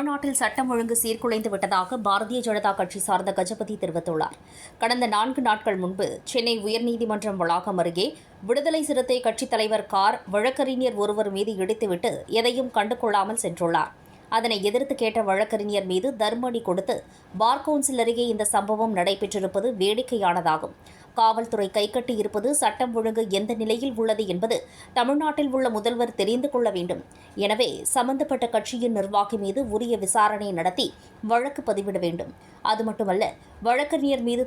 தமிழ்நாட்டில் சட்டம் ஒழுங்கு சீர்குலைந்து விட்டதாக பாரதிய ஜனதா கட்சி சார்ந்த கஜபதி தெரிவித்துள்ளார். கடந்த நான்கு நாட்கள் முன்பு சென்னை உயர்நீதிமன்றம் வளாகம் அருகே விடுதலை சிறுத்தை கட்சித் தலைவர் கார் வழக்கறிஞர் ஒருவர் மீது இடித்துவிட்டு எதையும் கண்டுகொள்ளாமல் சென்றுள்ளார். அதனை எதிர்த்து கேட்ட வழக்கறிஞர் மீது தர்மடி கொடுத்து பார் கவுன்சில் அருகே இந்த சம்பவம் நடைபெற்றிருப்பது வேடிக்கையானதாகும். காவல்துறை கைகட்டி இருப்பது சட்டம் ஒழுங்கு எந்த நிலையில் உள்ளது என்பது தமிழ்நாட்டில் உள்ள முதல்வர் தெரிந்து கொள்ள வேண்டும். எனவே சம்பந்தப்பட்ட கட்சியின் நிர்வாகி மீது உரிய விசாரணை நடத்தி வழக்கு பதிவிட வேண்டும். அது மட்டுமல்ல வழக்கறிஞர் மீது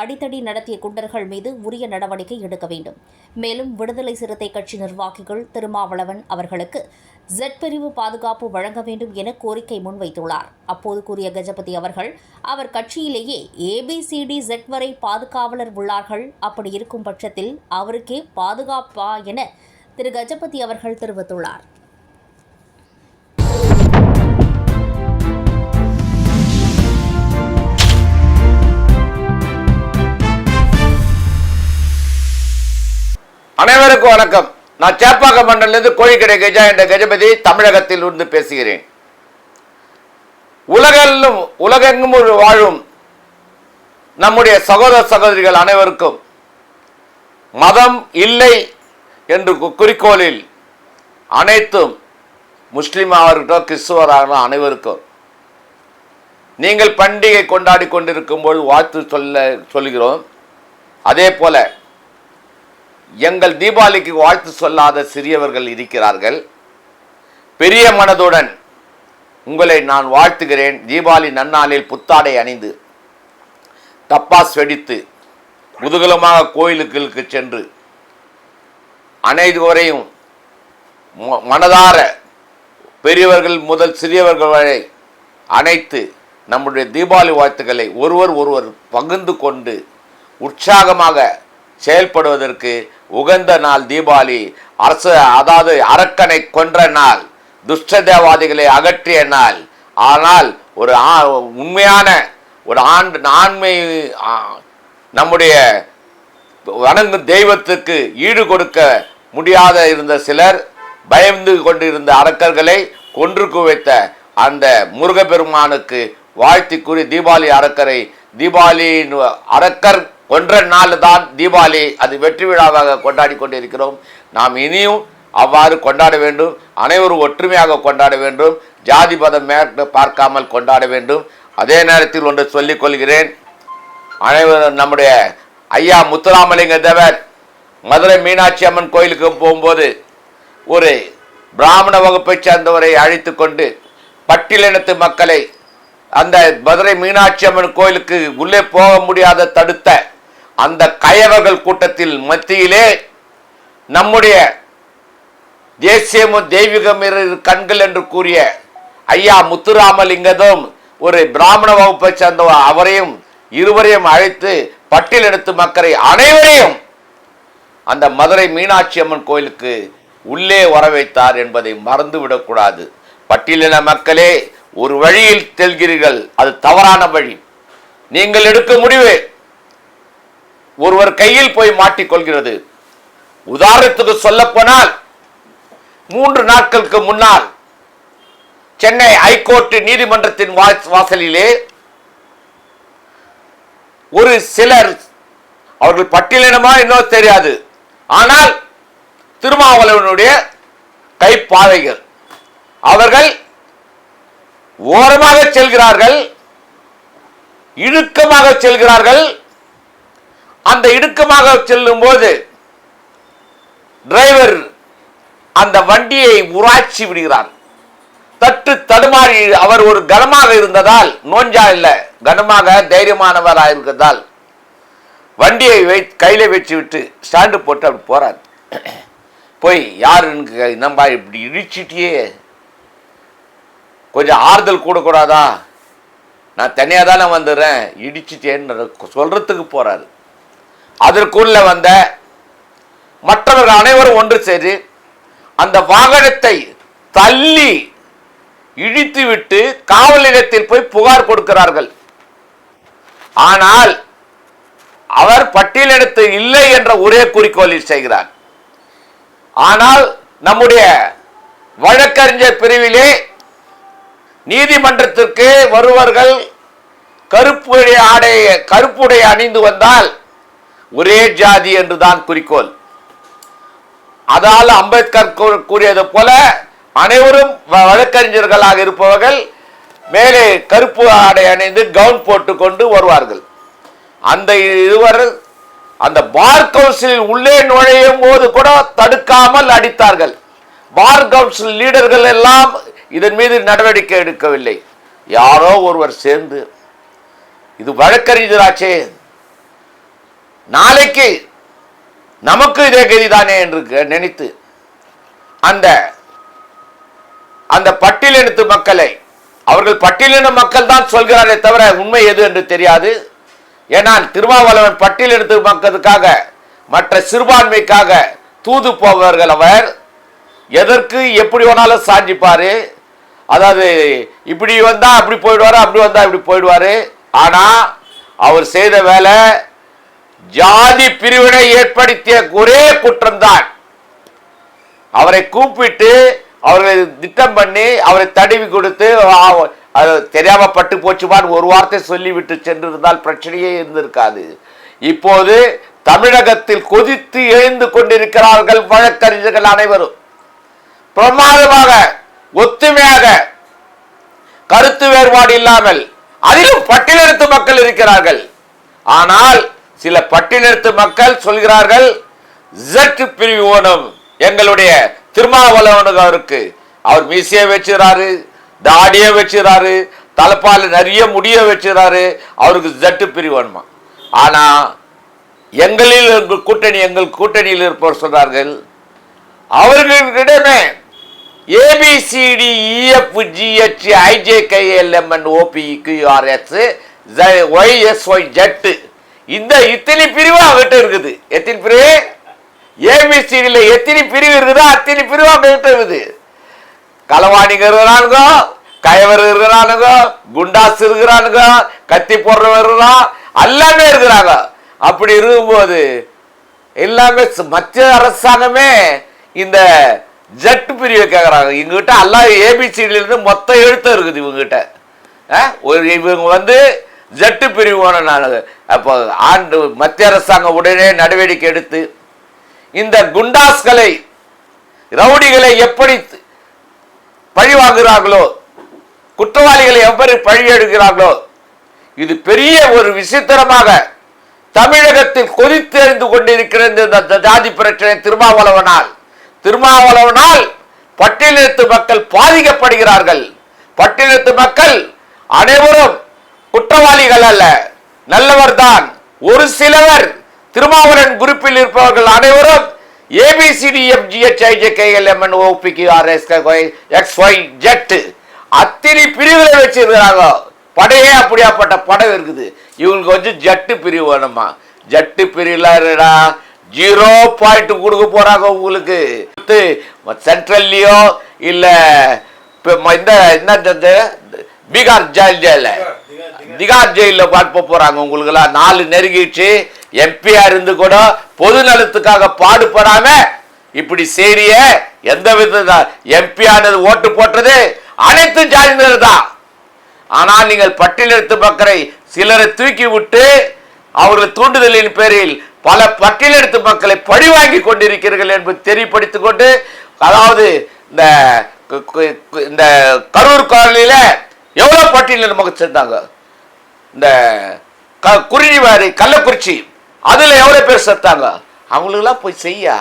அடித்தடி நடத்திய குண்டர்கள் மீது உரிய நடவடிக்கை எடுக்க வேண்டும். மேலும் விடுதலை சிறுத்தை கட்சி நிர்வாகிகள் திருமாவளவன் அவர்களுக்கு ஜெட் பிரிவு பாதுகாப்பு வழங்க வேண்டும் என கோரிக்கை முன்வைத்துள்ளார். அப்போது கூறிய கஜபதி அவர்கள் அவர் கட்சியிலேயே ஏபிசிடி ஜெட் வரை பாதுகாவலர் உள்ளார்கள். அப்படி இருக்கும் பட்சத்தில் அவருக்கே பாதுகாப்பா என திரு கஜபதி அவர்கள் தெரிவித்துள்ளார். எல்லாருக்கும் வணக்கம். நான் சேப்பாக்கம் மண்டலிருந்து கோழிக்கடை கஜா என்ற கஜபதி தமிழகத்தில் இருந்து பேசுகிறேன். உலகெல்லும் உலகெங்கும் ஒரு வாழும் நம்முடைய சகோதர சகோதரிகள் அனைவருக்கும் மதம் இல்லை என்று குறிக்கோளில் அனைத்தும் முஸ்லீமாக இருக்கட்டும் கிறிஸ்துவராக அனைவருக்கும். நீங்கள் பண்டிகை கொண்டாடி கொண்டிருக்கும்போது வாழ்த்து சொல்ல சொல்கிறோம். அதே போல எங்கள் தீபாவளிக்கு வாழ்த்து சொல்லாத சிறியவர்கள் இருக்கிறார்கள். பெரிய மனதுடன் உங்களை நான் வாழ்த்துகிறேன். தீபாவளி நன்னாளில் புத்தாடை அணிந்து டப்பாஸ் வெடித்து முதுகலமாக கோயிலுக்கு சென்று அனைவரையும் ம- மனதார பெரியவர்கள் முதல் சிறியவர்கள் வரை அனைத்து நம்முடைய தீபாவளி வாழ்த்துக்களை ஒருவர் ஒருவர் பகிர்ந்து கொண்டு உற்சாகமாக செயல்படுவதற்கு உகந்த நாள் தீபாவளி அரசு அதாவது அரக்கனை கொன்ற நாள் துஷ்ட தேவாதிகளை அகற்றிய நாள். ஆனால் ஒரு ஆ- உண்மையான ஒரு ஆண்டு ஆண்மை நம்முடைய வணங்கும் தெய்வத்துக்கு ஈடு கொடுக்க முடியாத இருந்த சிலர் பயந்து கொண்டிருந்த அரக்கர்களை கொன்று குவைத்த அந்த முருகப்பெருமானுக்கு வாழ்த்தி கூறி தீபாவளி அரக்கரை தீபாவளி அரக்கர் கொன்ற நாள் தான் தீபாவளி. அது வெற்றி விழாவாக கொண்டாடி கொண்டிருக்கிறோம். நாம் இனியும் அவ்வாறு கொண்டாட வேண்டும். அனைவரும் ஒற்றுமையாக கொண்டாட வேண்டும். ஜாதி மதம் பார்க்காமல் கொண்டாட வேண்டும். அதே நேரத்தில் ஒன்று சொல்லிக் கொள்கிறேன். அனைவரும் நம்முடைய ஐயா முத்துராமலிங்க தேவர் மதுரை மீனாட்சி அம்மன் கோயிலுக்கு போகும்போது ஒரு பிராமண வகுப்பைச் சேர்ந்தவரை அழைத்து கொண்டு பட்டியலினத்து மக்களை அந்த மதுரை மீனாட்சி அம்மன் கோயிலுக்கு உள்ளே போக முடியாத தடுத்த அந்த கயவர்கள் கூட்டத்தில் மத்தியிலே நம்முடைய தேசியமும் தெய்வீகம் கண்கள் என்று கூறிய ஐயா முத்துராமலிங்கதும் ஒரு பிராமண வகுப்பை சேர்ந்த அவரையும் இருவரையும் அழைத்து பட்டியல் எடுத்து மக்களை அனைவரையும் அந்த மதுரை மீனாட்சி அம்மன் கோயிலுக்கு உள்ளே வர வைத்தார் என்பதை மறந்துவிடக்கூடாது. பட்டியலின மக்களே ஒரு வழியில் செல்கிறீர்கள். அது தவறான வழி. நீங்கள் எடுக்கும் முடிவு ஒருவர் கையில் போய் மாட்டிக்கொள்கிறது. உதாரணத்துக்கு சொல்லப்போனால் மூன்று நாட்களுக்கு முன்னால் சென்னை ஐகோர்ட் நீதிமன்றத்தின் வா- வாசலிலே ஒரு சிலர் அவர்கள் பட்டியலினமா இன்னும் தெரியாது. ஆனால் திருமாவளவனுடைய கைப்பாதைகள். அவர்கள் ஓரமாக செல்கிறார்கள் இழுக்கமாக செல்கிறார்கள் அந்த இடுக்கமாக செல்லும்போது டிரைவர் அந்த வண்டியை உராய்ச்சி விடுகிறார் தட்டு தடுமாறி அவர் ஒரு கனமாக இருந்ததால் நோஞ்சா இல்லை கனமாக தைரியமானவராக இருக்கிறதால் வண்டியை வை கையில வச்சு விட்டு ஸ்டாண்டு போட்டு அப்படி போறார். போய் யாருன்னு நம்ம இப்படி இடிச்சிட்டியே? கொஞ்சம் ஆறுதல் கூடக்கூடாதா? நான் தனியாக தானே வந்துடுறேன் இடிச்சிட்டேன்னு சொல்றதுக்கு போறாரு. அதற்குள்ள வந்த மற்றவர்கள் அனைவரும் ஒன்று சேரி அந்த வாகனத்தை தள்ளி இழித்துவிட்டு காவல் நிலையத்தில் போய் புகார் கொடுக்கிறார்கள். ஆனால் அவர் பட்டியலிடத்து இல்லை என்ற ஒரே குறிக்கோளில் செய்கிறார். ஆனால் நம்முடைய வழக்கறிஞர் பிரிவிலே நீதிமன்றத்திற்கு வருவர்கள் கருப்பு ஆடை கருப்புடை அணிந்து வந்தால் ஒரே ஜாதி என்றுதான் குறிக்கோள். அதால் அம்பேத்கர் கூறியது போல அனைவரும் வ- வழக்கறிஞர்களாக இருப்பவர்கள் மேலே கருப்பு ஆடை அணிந்து கவுன் போட்டுக்கொண்டு வருவார்கள். அந்த இருவர் அந்த பார் கவுன்சிலில் உள்ளே நுழையும் போது கூட தடுக்காமல் அடித்தார்கள். பார் கவுன்சில் லீடர்கள் எல்லாம் இதன் மீது நடவடிக்கை எடுக்கவில்லை. யாரோ ஒருவர் சேர்ந்து இது வழக்கறிஞராச்சே நாளைக்கு நமக்கு இதே கதிதானே என்று நினைத்து அந்த அந்த பட்டியலினத்து மக்களை அவர்கள் பட்டியலின மக்கள் தான் சொல்கிறாரே தவிர உண்மை எது என்று தெரியாது. ஏனால் திருமாவளவன் பட்டியலினத்து மக்களுக்காக மற்ற சிறுபான்மைக்காக தூது போபவர்கள் அவர் எதற்கு எப்படி வேணாலும் சாஞ்சிப்பார். அதாவது இப்படி வந்தால் அப்படி போயிடுவார் அப்படி வந்தால் இப்படி போயிடுவார். ஆனால் அவர் செய்த வேலை ஜாதி பிரிவினை ஏற்படுத்திய ஒரே குற்றம்தான். அவரை கூப்பிட்டு அவர்களை திட்டம் பண்ணி அவரை தடவி கொடுத்து அது தெரியாம பட்டு போச்சுமான்னு ஒரு வார்த்தை சொல்லிவிட்டு சென்றிருந்தால் பிரச்சனையே இருந்திருக்காது. இப்போது தமிழகத்தில் கொதித்து எழுந்து கொண்டிருக்கிறார்கள் வழக்கறிஞர்கள் அனைவரும். பிரமாதமாக ஒத்துமையாக கருத்து வேறுபாடு இல்லாமல் அதிலும் பட்டியலெடுத்து மக்கள் இருக்கிறார்கள். ஆனால் சில பட்டினத்து மக்கள் சொல்கிறார்கள் ஜட் பிரிவு ஓணும் எங்களுடைய திருமாவளவனுக்கு அவருக்கு அவர் மீசைய வச்சுறாரு தாடிய வச்சுறாரு தலைப்பால் நிறைய முடிய வச்சுறாரு அவருக்கு ஜட்டு பிரிவு வேணுமா? ஆனா எங்களில் எங்கள் கூட்டணி எங்கள் கூட்டணியில் இருப்பவர் சொல்றார்கள் அவர்களிடமே A B C D E F G H I J K L M N O P Q R S Y S Y Z இந்த இத்தனை பிரிவு அவர்கிட்ட இருக்குது. எத்தனை பிரிவு ஏபிசிடியில் எத்தனை பிரிவு இருக்குதோ அத்தனை பிரிவு அவங்ககிட்ட இருக்குது. களவாணிங்க இருக்கிறானுங்க கயவர் இருக்கிறானுங்க குண்டாஸ் இருக்கிறானுங்க கத்தி போடுறவர் இருக்கிறான் எல்லாமே இருக்கிறாங்க. அப்படி இருக்கும்போது எல்லாமே மத்திய அரசாங்கமே இந்த ஜட் பிரிவை கேட்குறாங்க இவங்ககிட்ட எல்லாம் ஏபிசிடில இருந்து மொத்த எழுத்து இருக்குது இவங்ககிட்ட. ஒரு இவங்க வந்து ஜட்டு பிரிவோன நான் அப்போ ஆண்டு மத்திய அரசாங்கம் உடனே நடவடிக்கை எடுத்து இந்த குண்டாஸ்களை ரவுடிகளை எப்படி பழிவாங்குகிறார்களோ குற்றவாளிகளை எவ்வாறு பழி எடுக்கிறார்களோ இது பெரிய ஒரு விசித்திரமாக தமிழகத்தில் கொதித்தெறிந்து கொண்டிருக்கிறது இந்த ஜாதி பிரச்சனை திருமாவளவனால். திருமாவளவனால் பட்டியலினத்து மக்கள் பாதிக்கப்படுகிறார்கள். பட்டியலினத்து மக்கள் அனைவரும் குற்றவாளிகள் அல்ல நல்லவர்தான். ஒரு சிலவர் திருமாவரன் குரூப்பில் இருப்பவர்கள் அனைவரும் ABCDF ஜிஹெச்ஐஜேகேஎல்எம்என் ஓபிக்கு RS X Y Z அத்தனை பிரிவுகளை வச்சிருக்கிறாங்க. படையே அப்படியாப்பட்ட படம் இருக்குது. இவங்களுக்கு வந்து ஜட்டு பிரிவு வேணுமா? ஜட்டு பிரிவுலடா ஜீரோ பாயிண்ட் கொடுக்க போறாங்க உங்களுக்கு. சென்ட்ரல்லையோ இல்ல இந்த என்ன பீகார் ஜெயில் ஜெயில திகார் ஜெயிலில் பார்ப்ப போறாங்க உங்களுக்கெல்லாம். நாலு நெருங்கிடுச்சு. எம்பியா இருந்து கூட பொது நலத்துக்காக பாடுபடாம இப்படி சேரிய எந்த வித எம்பி ஆனது ஓட்டு போட்டது? அனைத்து ஜாதியினர் தான். ஆனால் நீங்கள் பட்டியலெடுத்து மக்களை சிலரை தூக்கி விட்டு அவர்கள் தூண்டுதலின் பேரில் பல பட்டியலெடுத்து மக்களை பழி வாங்கி கொண்டிருக்கிறீர்கள் என்பது தெரியப்படுத்திக் கொண்டு அதாவது இந்த இந்த கரூர் காலனியில் எவ்வளோ பட்டியலின மக்கள் சேர்ந்தாங்க? இந்த க குறிஞ்சிவாரி கள்ளக்குறிச்சி அதில் எவ்வளோ பேர் செத்தாங்க? அவங்களுக்கெல்லாம் போய் செய்யா?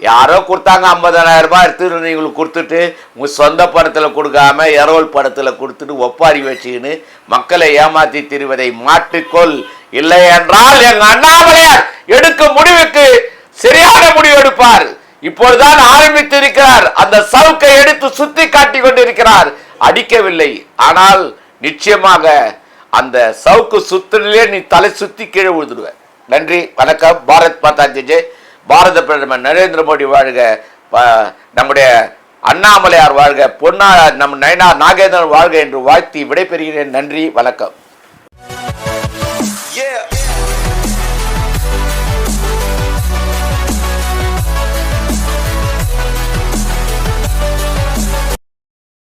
யாரோ கொடுத்தாங்க ஐம்பதாயிரம் ரூபாய் எடுத்து இவங்களுக்கு கொடுத்துட்டு உங்கள் சொந்த படத்தில் கொடுக்காம இரவல் படத்தில் கொடுத்துட்டு ஒப்பாரி வச்சுக்கின்னு மக்களை ஏமாற்றி திரிவதை மாட்டுக்கொள் இல்லை என்றால் எங்கள் அண்ணாமலையார் எடுக்கும் முடிவுக்கு சரியான முடிவு எடுப்பார். இப்பொழுதுதான் ஆரம்பித்திருக்கிறார் அந்த சவுக்கை எடுத்து சுத்தி காட்டி கொண்டிருக்கிறார். அடிக்கவில்லை. ஆனால் நிச்சயமாக அந்த சவுக்கு சுத்திலே நீ தலை சுத்தி கீழே விழுந்துடுவ. நன்றி வணக்கம். பாரத் மாதா ஜெய். பாரத பிரதமர் நரேந்திர மோடி வாழ்க. ப- நம்முடைய அண்ணாமலையார் வாழ்க. பொன்னா நம் நயனா நாகேந்திரன் வாழ்க என்று வாழ்த்தி விடைபெறுகிறேன். நன்றி வணக்கம். Yeah.